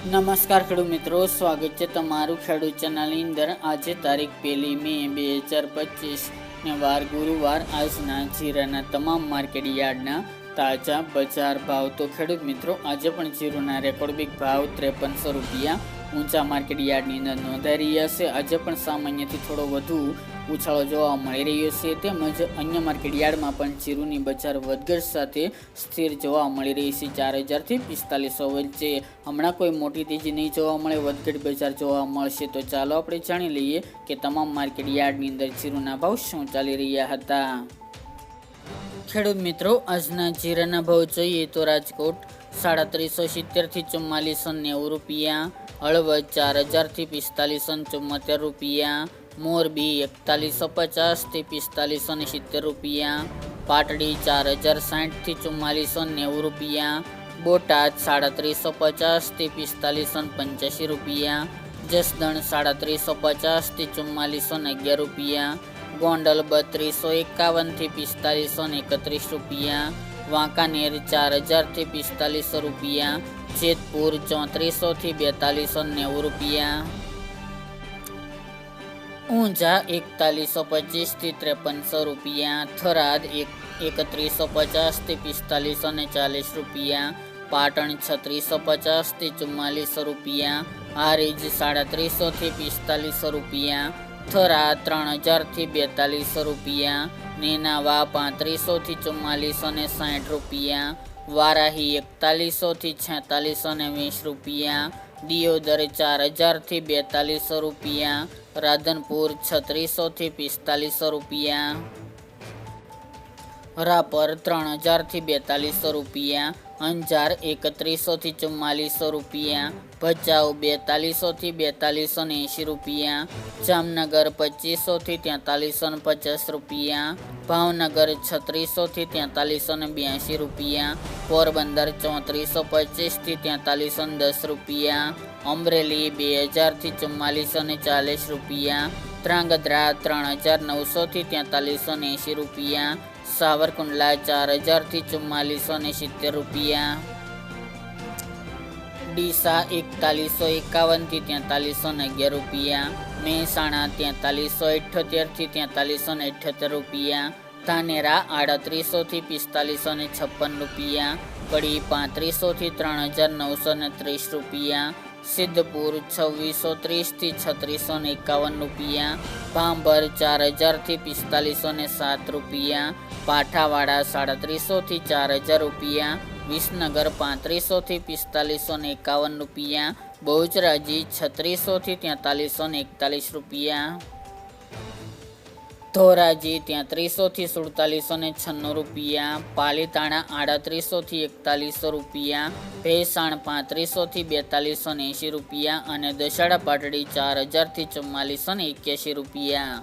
નમસ્કાર ખેડૂત મિત્રો, સ્વાગત છે તમારું ખેડૂત ચેનલની અંદર. આજે તારીખ પહેલી મે બે હજાર પચીસ વાર ગુરુવાર. આજના જીરાના તમામ માર્કેટ યાર્ડના તાજા બજાર ભાવ. તો ખેડૂત મિત્રો, આજે પણ જીરુના રેકોર્ડ બિગ ભાવ ત્રેપનસો રૂપિયા ઊંચા માર્કેટ યાર્ડની અંદર નોંધાઈ રહ્યા છે. આજે પણ સામાન્યથી થોડો વધુ ઉછાળો જોવા મળી રહ્યો છે. તેમજ અન્ય માર્કેટ યાર્ડમાં પણ જીરુની બજાર વધઘટ સાથે સ્થિર જોવા મળી રહી છે. ચાર હજારથી પિસ્તાલીસો વચ્ચે હમણાં કોઈ મોટી તેજી નહીં જોવા મળે, વધઘટ બજાર જોવા મળશે. તો ચાલો આપણે જાણી લઈએ કે તમામ માર્કેટ યાર્ડની અંદર જીરુના ભાવ શું ચાલી રહ્યા હતા. ખેડૂત મિત્રો, આજના જીરાના ભાવ જોઈએ તો રાજકોટ સાડત્રીસો સિત્તેરથી ચુમ્માલીસો નેવું રૂપિયા, હળવદ ચાર હજારથી પિસ્તાલીસો ચુમ્મોતેર રૂપિયા મોરબી એકતાલીસો પચાસથી પિસ્તાલીસો ને સિત્તેર રૂપિયા. પાટડી ચાર હજાર સાઠથી ચુમ્માલીસો નેવું રૂપિયા. બોટાદ સાડત્રીસો પચાસથી પિસ્તાલીસો ને પંચ્યાસી રૂપિયા. જસદણ સાડત્રીસો પચાસથી ચુમ્માલીસો ને અગિયાર રૂપિયા. ગોંડલ બત્રીસો એકાવનથી પિસ્તાલીસો ને એકત્રીસ રૂપિયા. વાંકાનેર ચાર હજારથી પિસ્તાલીસો રૂપિયા. જેતપુર ચોત્રીસોથી બેતાલીસો નેવું રૂપિયા. ઊંઝા એકતાલીસો પચીસથી ત્રેપનસો રૂપિયા, થરાદ એક, એકત્રીસો પચાસથી પિસ્તાલીસો ને ચાલીસ રૂપિયા, પાટણ છત્રીસો પચાસથી ચુમ્માલીસો રૂપિયા, હારીજ સાડત્રીસોથી પિસ્તાલીસો રૂપિયા થરા ત્રણ હજારથી બેતાલીસો રૂપિયા, નેનાવા પાંત્રીસોથી ચુમ્માલીસો ને સાઠ રૂપિયા, વારાહી એકતાલીસોથી છેતાલીસો ને વીસ રૂપિયા દિયોદર ચાર હજારથી બેતાલીસો રૂપિયા રાધનપુર છત્રીસોથી પિસ્તાલીસો રૂપિયા. રાપર ત્રણ હજારથી બેતાલીસો રૂપિયા અંજાર એકત્રીસોથી ચુમ્માલીસો રૂપિયા, ભચાઉ બેતાલીસોથી બેતાલીસો ને એંશી રૂપિયા, જામનગર પચીસોથી તેતાલીસો ને પચાસ રૂપિયા, ભાવનગર છત્રીસોથી તેતાલીસો ને બ્યાસી રૂપિયા, પોરબંદર ચોત્રીસો પચીસથી તેતાલીસો ને દસ રૂપિયા, અમરેલી બે હજારથી ચુમ્માલીસો ને ચાલીસ રૂપિયા, ધ્રાંગધ્રા ત્રણ હજાર નવસોથી તેતાલીસો ને એંશી રૂપિયા સાવરકુંડલા ચાર હજારથી ચુમ્માલીસો ને સિત્તેર રૂપિયા. ડીસા એકતાલીસો એકાવનથી તેતાલીસો ને અગિયાર રૂપિયા. મહેસાણા તેતાલીસો અઠ્યોતેરથી તેતાલીસો ને અઠ્યોતેર રૂપિયા. ધાનેરા આડત્રીસોથી પિસ્તાલીસો ને છપ્પન રૂપિયા. કડી પાંત્રીસોથી ત્રણ હજાર નવસો ને ત્રીસ રૂપિયા. સિદ્ધપુર છવ્વીસો ત્રીસથી છત્રીસો ને એકાવન રૂપિયા, ભાંભર ચાર હજારથી પિસ્તાલીસો ને સાત રૂપિયા, પાઠાવાડા સાડત્રીસોથી ચાર હજાર રૂપિયા, વિસનગર પાંત્રીસોથી પિસ્તાલીસો ને એકાવન રૂપિયા, બહુચરાજી છત્રીસોથી તેતાલીસો ને એકતાલીસ રૂપિયા. ધોરાજી તેત્રીસોથી સુડતાલીસો ને છન્નું રૂપિયા, પાલીતાણા આડત્રીસોથી એકતાલીસો રૂપિયા, ભેસાણ પાંત્રીસોથી બેતાલીસો ને એંશી રૂપિયા અને દશાડા પાટડી ચાર હજારથી ચુમ્માલીસો ને એક્યાસી રૂપિયા.